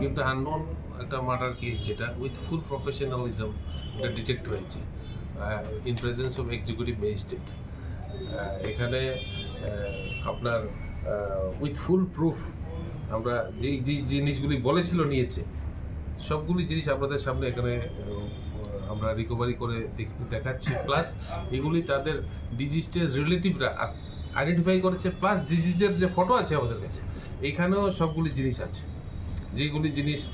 কিন্তু আননোন একটা murder case যেটা উইথ ফুল প্রফেশনালিজম এটা ডিটেক্ট হয়েছে in presence of executive magistrate এখানে আপনার উইথ ফুল প্রুফ আমরা যেই যেই জিনিসগুলি বলেছিল নিয়েছে, সবগুলি জিনিস আপনাদের সামনে এখানে আমরা রিকভারি করে দেখ- দেখাচ্ছি। প্লাস এগুলি তাদের ডিজিজের রিলেটিভরা আইডেন্টিফাই করেছে প্লাস ডিজিজের যে ফটো আছে আমাদের কাছে এইখানেও সবগুলি জিনিস আছে। যেগুলি জিনিস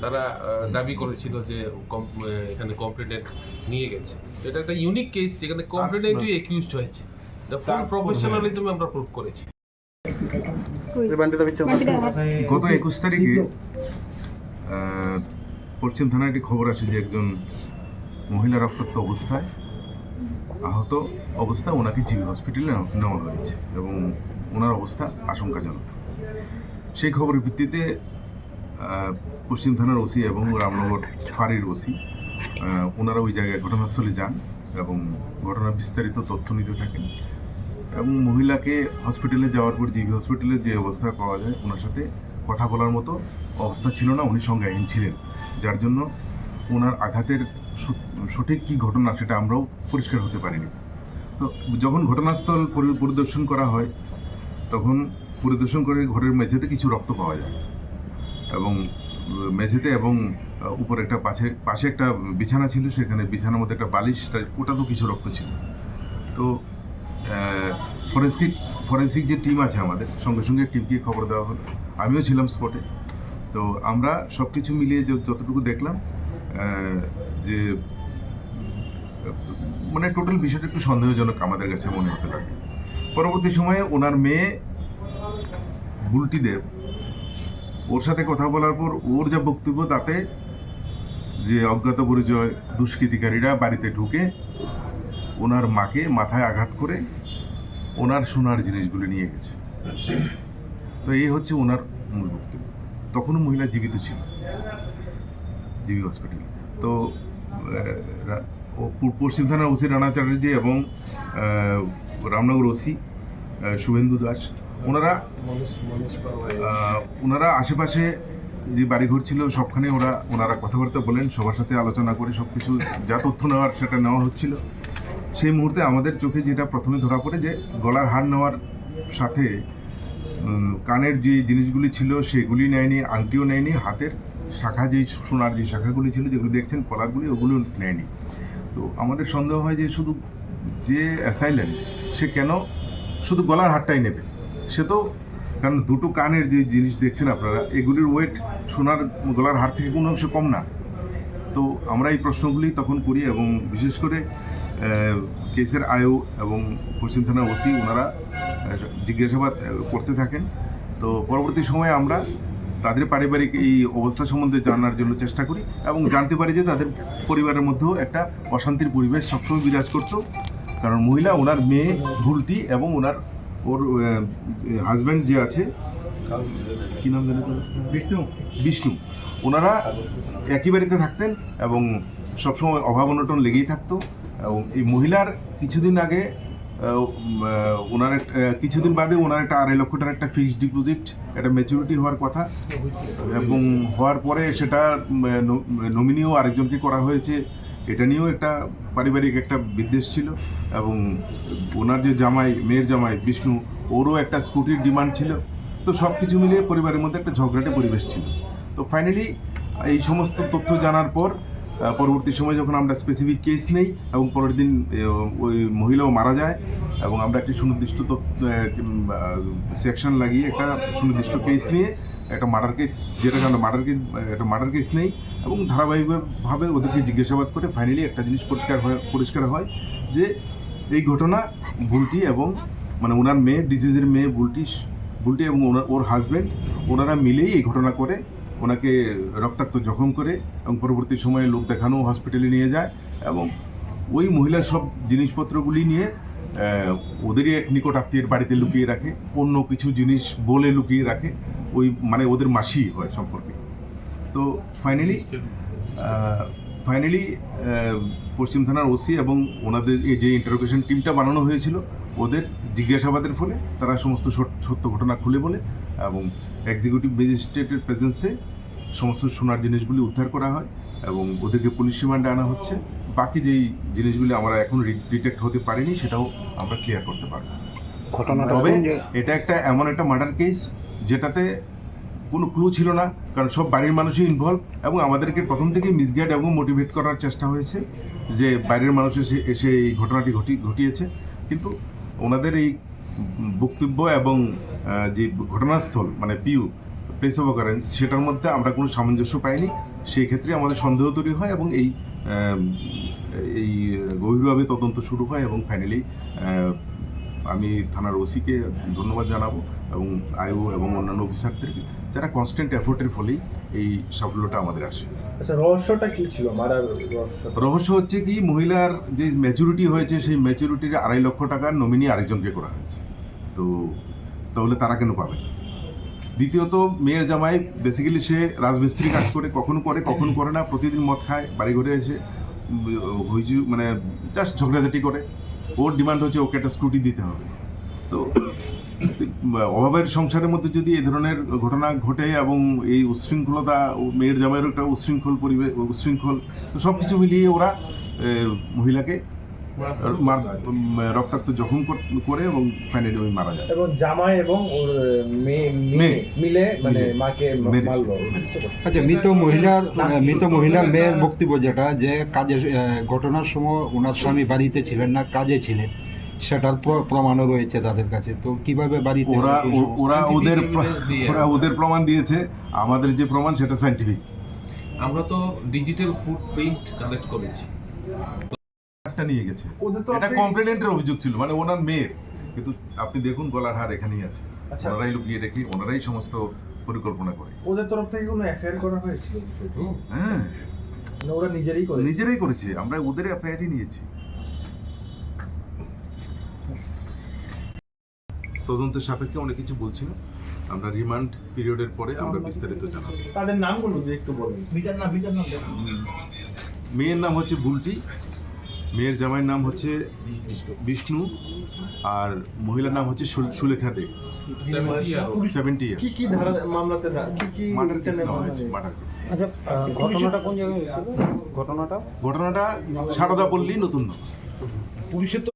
তারা দাবি করেছিল যে কম- এখানে কমপ্লেনেন্ট নিয়ে গেছে। এটা একটা ইউনিক কেস যেখানে কমপ্লেনেন্টই একিউজড হয়েছে। দ্য ফুল প্রফেশনালিজম আমরা প্রুভ করেছি। গত একুশ তারিখে পশ্চিম থানায় একটি খবর আসে যে একজন মহিলা রক্তাক্ত অবস্থায় আহত অবস্থায় ওনাকে জিবি হসপিটালে নেওয়া হয়েছে এবং ওনার অবস্থা আশঙ্কাজনক। সেই খবরের ভিত্তিতে পশ্চিম থানার ওসি এবং রামনগর ফাঁড়ির ওসি। ওনারা ওই জায়গায় ঘটনাস্থলে যান এবং ঘটনার বিস্তারিত তথ্য নিতে থাকেন। এবং মহিলাকে হসপিটালে যাওয়ার পর জিবি হসপিটালে যে অবস্থা পাওয়া যায়, ওনার সাথে কথা বলার মতো অবস্থা ছিল না, উনি সংজ্ঞাহীন ছিলেন। যার জন্য ওনার আঘাতের সঠিক কী ঘটনা সেটা আমরাও পরিষ্কার হতে পারিনি। তো যখন ঘটনাস্থল পরিদর্শন করা হয়, তখন পরিদর্শন করে ঘরের মেঝেতে কিছু রক্ত পাওয়া যায়। এবং মেঝেতে এবং উপরে একটা পাশে পাশে একটা বিছানা ছিল, সেখানে বিছানার মধ্যে একটা বালিশ তা- ওটাতেও কিছু রক্ত ছিল। তো ফরেন্সিক ফরেন্সিক যে টিম আছে আমাদের, সঙ্গে সঙ্গে টিমকে খবর দেওয়া হলো। আমিও ছিলাম স্পটে তো আমরা সব কিছু মিলিয়ে যতটুকু দেখলাম যে মানে টোটাল বিষয়টা একটু সন্দেহজনক আমাদের কাছে মনে হতে লাগে পরবর্তী সময়ে ওনার মেয়ে বুলটি দেব ওর সাথে কথা বলার পর ওর যা বক্তব্য তাতে যে অজ্ঞাত পরিচয় দুষ্কৃতিকারীরা বাড়িতে ঢুকে ওনার মাকে মাথায় আঘাত করে ওনার সোনার জিনিসগুলো নিয়ে গেছে। তো এই হচ্ছে ওনার মূল বক্তব্য। তখনও মহিলা জীবিত ছিল। জিবি হসপিটালে। তো পশ্চিম থানার ওসি রানা এবং রামনগর ওসি শুভেন্দু দাস ওনারা ওনারা আশেপাশে যে বাড়িঘর ছিল সবখানে ওরা, ওনারা কথাবার্তা বলেন, সবার সাথে আলোচনা করে সব কিছু যা তথ্য নেওয়ার সেটা নেওয়া হচ্ছিল। সেই মুহূর্তে আমাদের চোখে যেটা প্রথমে ধরা পড়ে যে গলার হার নেওয়ার সাথে কানের যে জিনিসগুলি ছিল সেগুলি নেয়নি, আংটিও নেয়নি, হাতের শাখা যেই সোনার যে শাখাগুলি ছিল যেগুলো দেখছেন, কলারগুলি ওগুলো নেয়নি। তো আমাদের সন্দেহ হয় যে শুধু যে অ্যাসাইলেন্ট, সে কেন শুধু গলার হারটাই নেবে? সে তো, কারণ দুটো কানের যে জিনিস দেখছেন আপনারা, এগুলির ওয়েট সোনার গলার হার থেকে কোনো অংশ কম না। তো আমরা এই প্রশ্নগুলি তখন করি এবং বিশেষ করে কেসের আয়ু এবং পশ্চিম থানা ওসি ওনারা জিজ্ঞাসাবাদ করতে থাকেন। তো পরবর্তী সময়ে আমরা তাদের পারিবারিক এই অবস্থা সম্বন্ধে জানার জন্য চেষ্টা করি এবং জানতে পারি যে তাদের পরিবারের মধ্যেও একটা অশান্তির পরিবেশ সবসময় বিরাজ করতো। কারণ মহিলা, ওনার মেয়ে, ভুলটি এবং ওনার ওর হাজব্যান্ড যে আছে কি নাম জানি তো বিষ্ণু। বিষ্ণু। ওনারা একই বাড়িতে থাকতেন এবং সবসময় অভাব অনটন লেগেই থাকতো। এবং এই মহিলার কিছুদিন আগে ওনার কিছুদিন বাদে ওনার একটা আড়াই লক্ষ টাকার একটা ফিক্সড ডিপোজিট একটা ম্যাচুরিটি হওয়ার কথা। এবং হওয়ার পরে সেটা নমিনিও আরেকজনকে করা হয়েছে। এটা নিয়েও একটা পারিবারিক একটা বিদ্বেষ ছিল এবং ওনার যে জামাই, মেয়ের জামাই বিষ্ণু, ওরও একটা স্কুটির ডিমান্ড ছিল। তো সব কিছু মিলিয়ে পরিবারের মধ্যে একটা ঝগড়াটে পরিবেশ ছিল। তো ফাইনালি এই সমস্ত তথ্য জানার পর পরবর্তী সময় যখন আমরা স্পেসিফিক কেস নেই এবং পরের দিন ওই মহিলাও মারা যায় এবং আমরা একটি সুনির্দিষ্ট সেকশন লাগিয়ে একটা সুনির্দিষ্ট কেস নিয়ে একটা মার্ডার কেস যেটাকে আমরা মার্ডার কেস একটা মার্ডার কেস নেই এবং ধারাবাহিকভাবে ওদেরকে জিজ্ঞাসাবাদ করে ফাইনালি একটা জিনিস পরিষ্কার হয় পরিষ্কার হয় যে এই ঘটনা ভুলটি এবং মানে ওনার মেয়ে ডিজিজের মেয়ে বুলটি বুলটি এবং ওনার, ওর হাজব্যান্ড ওনারা মিলেই এই ঘটনা করে ওনাকে রক্তাক্ত জখম করে এবং পরবর্তী সময়ে লোক দেখানো হসপিটালে নিয়ে যায় এবং ওই মহিলার সব জিনিসপত্রগুলি নিয়ে ওদেরই এক নিকট আত্মীয়ের বাড়িতে লুকিয়ে রাখে অন্য কিছু জিনিস বলে লুকিয়ে রাখে ওই মানে ওদের মাসি হয় সম্পর্কে। তো ফাইনালি ফাইনালি পশ্চিম থানার ওসি এবং ওনাদের এই যে ইন্টারোগেশন টিমটা বানানো হয়েছিল ওদের জিজ্ঞাসাবাদের ফলে তারা সমস্ত সত্য ঘটনা খুলে বলে এবং এক্সিকিউটিভ ম্যাজিস্ট্রেটের প্রেজেন্সে সমস্ত সোনার জিনিসগুলি উদ্ধার করা হয় এবং ওদেরকে পুলিশ রিমান্ডে আনা হচ্ছে। বাকি যেই জিনিসগুলি আমরা এখন ডিটেক্ট হতে পারিনি সেটাও আমরা ক্লিয়ার করতে পারব। ঘটনাটা তবে এটা একটা এমন একটা মার্ডার কেস যেটাতে কোনো ক্লু ছিল না কারণ সব বাড়ির মানুষই ইনভলভ এবং আমাদেরকে প্রথম থেকে মিসগাইড এবং মোটিভেট করার চেষ্টা হয়েছে যে বাইরের মানুষ এসে এসে এই ঘটনাটি ঘটি ঘটিয়েছে। কিন্তু ওনাদের এই বক্তব্য এবং যে ঘটনাস্থল মানে পিউ প্লেস অফ অকারেন্স সেটার মধ্যে আমরা কোনো সামঞ্জস্য পাইনি। সেই ক্ষেত্রে আমাদের সন্দেহ তৈরি হয় এবং এই এই গভীরভাবে তদন্ত শুরু হয় এবং ফাইনালি আমি থানার ওসিকে ধন্যবাদ জানাব এবং আইও এবং অন্যান্য অফিসারদেরকে যারা কনস্ট্যান্ট এফোর্টের ফলেই এই সাফল্যটা আমাদের আসে। আচ্ছা রহস্যটা কি ছিল? মারার রহস্য? রহস্য হচ্ছে কি মহিলার যে ম্যাচুরিটি হয়েছে সেই ম্যাচুরিটির আড়াই লক্ষ টাকার নমিনি আরেকজনকে করা হয়েছে। তো তাহলে তারা কেন পাবে না? দ্বিতীয়ত, মেয়ের জামাই বেসিক্যালি সে রাজমিস্ত্রি কাজ করে, কখনো করে কখনো করে না, প্রতিদিন মদ খায়, বাড়ি ঘরে এসে হইচু মানে জাস্ট ঝগড়াঝাটি করে। ওর ডিমান্ড হচ্ছে ওকে একটা স্কুটি দিতে হবে। তো, অভাবের সংসারের মধ্যে যদি এই ধরনের ঘটনা ঘটে এবং এই উচ্ছৃঙ্খলতা ও মেয়ের জামাইয়েরও একটা উচ্ছৃঙ্খল পরিবেশ উচ্ছৃঙ্খল তো সব কিছু মিলিয়ে ওরা মহিলাকে রক্তাক্ত জখম করে এবং ফাইনালি ওই মারা যায়। এবং জামাই এবং ওর মেয়ে মিলে মানে মাকে মারলো। আচ্ছা মৃত মহিলার মৃত মহিলার মেয়ের বক্তব্য যেটা যে কাজে ঘটনার সময় ওনার স্বামী বাড়িতে ছিলেন না কাজে ছিলেন। সেটার প্রমাণও রয়েছে তাদের কাছে। তো কীভাবে বাড়িতে ওরা ওরা ওদের। ওরা ওদের প্রমাণ দিয়েছে। আমাদের যে প্রমাণ সেটা সাইন্টিফিক আমরা তো ডিজিটাল ফুটপ্রিন্ট কালেক্ট করেছি। একটা নিয়ে গেছে। এটা কমপ্লেনেন্টের অভিযোগ ছিল মানে ওনার মেয়ের। কিন্তু আপনি দেখুন গলার হার এখানেই আছে। আচ্ছা। ওনারাই লুকিয়ে রেখে ওনারাই সমস্ত পরিকল্পনা করে। ওদের তরফ থেকে কোনো অ্যাফেয়ার করা হয়েছিল? হ্যাঁ। মানে ওরা নিজেরই করে নিজেরাই করেছে। আমরা ওদের এফআইআরই নিয়েছি। তদন্তের সাপেক্ষে অনেক কিছু বলছি না। আমরা রিমান্ড পিরিয়ডের পরে আমরা বিস্তারিত জানাব। তাদের নামগুলো একটু বলেন। মেয়ের নাম হচ্ছে বুলটি। মেয়ের জামাইয়ের নাম হচ্ছে বিষ্ণু আর মহিলার নাম হচ্ছে সুলেখা দে। সেভেন্টি কি কি ধারা মামলাতে কি কি মার্ডার কেস হয়েছে? মার্ডার আচ্ছা ঘটনাটা কোন জায়গায় ঘটনাটা? ঘটনাটা সারদা পল্লী নতুন পুলিশের তো